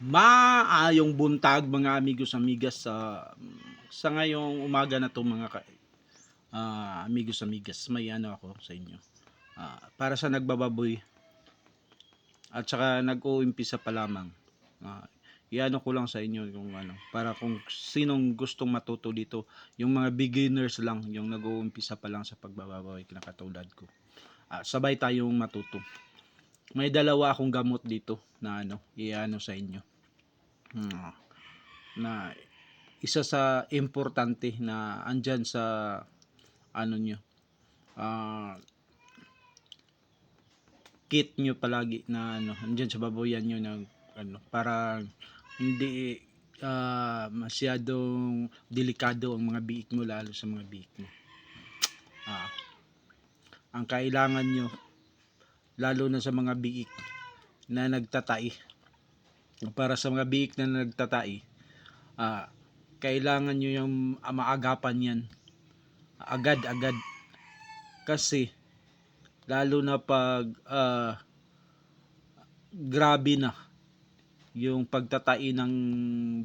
Maayong buntag mga amigos amigas sa sa ngayong umaga na to mga ka, ah, amigos amigas. May ano ako sa inyo. Ah, para sa nagbababoy. At saka nag-uumpisa pa lamang. Ah, iano ko lang sa inyo yung ano para kung sinong gustong matuto dito yung mga beginners lang yung nag-uumpisa pa lang sa pagbababoy na katulad ko. Ah, sabay tayong matuto. May dalawa akong gamot dito na ano iano sa inyo. Na isa sa importante na andyan sa ano nyo ah kit nyo palagi na ano andyan sa baboyan nyo na ano para hindi ah, masyadong delikado ang mga biik mo lalo sa mga biik mo. Ah, ang kailangan nyo lalo na sa mga biik na nagtatai para sa mga biik na nagtatai ah, kailangan nyo yung ah, maagapan yan. Agad-agad. Kasi lalo na pag ah, grabe na yung pagtatai ng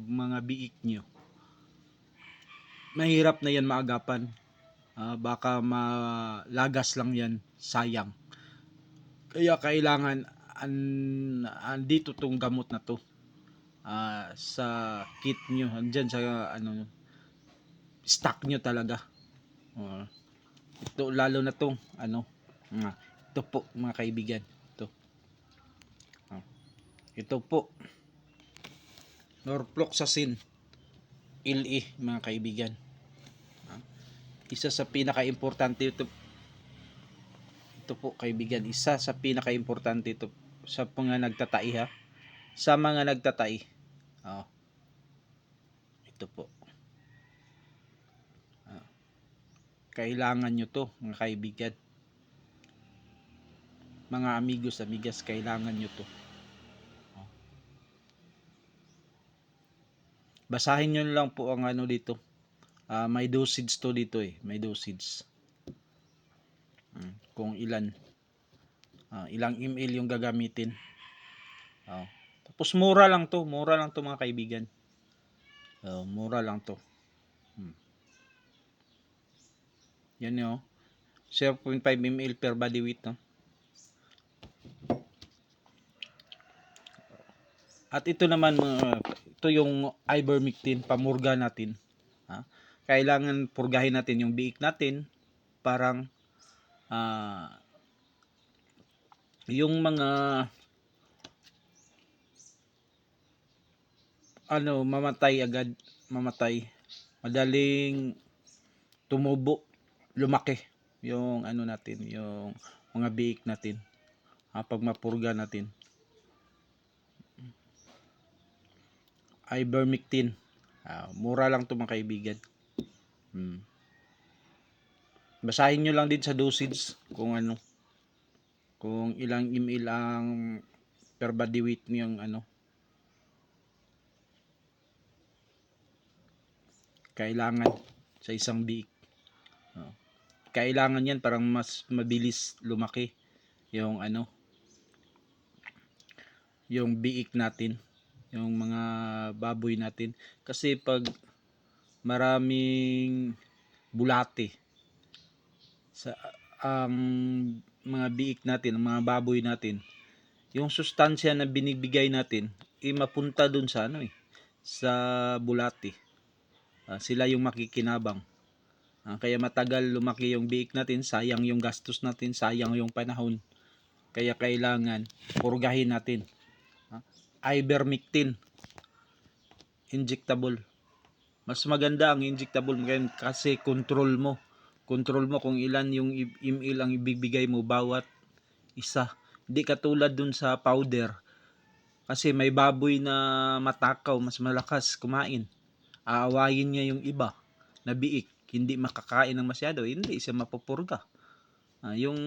mga biik nyo. Mahirap na yan maagapan. Ah, baka malagas lang yan. Sayang. Kaya kailangan an, andito tong gamot na to. Ah, sa kit nyo. Andyan sa ano stock nyo talaga. Oh, ito lalo na tong ano ah, ito po mga kaibigan. Ito. Ah, ito po. Norfloxacin LE mga kaibigan. Ah, isa sa pinaka-importante ito. Ito po kaibigan. Isa sa pinaka-importante ito sa mga nagtatai ha? Sa mga nagtatai oh. ito po. Ah. kailangan nyo to mga kaibigan. Mga amigos amigas kailangan nyo to. Oh. basahin nyo lang po ang ano dito. Ah, may dosage to dito eh. May dosage. Mm, kung ilan Ah, ilang ml yung gagamitin oh. tapos mura lang to mura lang to mga kaibigan oh, mura lang to hmm. yan yun oh. 0.5 ml per body weight no? at ito naman mga ito yung ivermectin pamurga natin ha? kailangan purgahin natin yung biik natin parang ah yung mga ano mamatay agad mamatay. Madaling tumubo lumaki. Yung ano natin yung mga biik natin. Ah, pag mapurga natin. Ivermectin. Ah, mura lang to mga kaibigan. Hmm. basahin nyo lang din sa dosage kung ano kung ilang ml ang per body weight niyang ano kailangan sa isang biik Oh. kailangan yan parang mas mabilis lumaki yung ano yung biik natin yung mga baboy natin kasi pag maraming bulate sa ang mga biik natin, mga baboy natin, yung sustansya na binibigay natin, eh mapunta dun sa ano eh, sa bulati. Ah, sila yung makikinabang. Ah, kaya matagal lumaki yung biik natin, sayang yung gastos natin, sayang yung panahon. Kaya kailangan purgahin natin. Ah, ivermectin injectable. Mas maganda ang injectable ngayon kasi control mo control mo kung ilan yung ml ang ibibigay mo bawat isa. Hindi katulad dun sa powder. Kasi may baboy na matakaw, mas malakas kumain. Aawayin niya yung iba na biik. Hindi makakain ng masyado. Hindi siya mapupurga. Ah, yung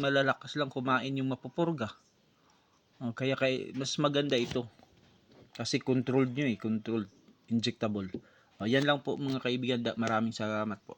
malalakas lang kumain yung mapupurga. Ah, kaya kay, mas maganda ito. Kasi controlled nyo eh. Controlled. Injectable. Ah, yan lang po mga kaibigan. Maraming salamat po.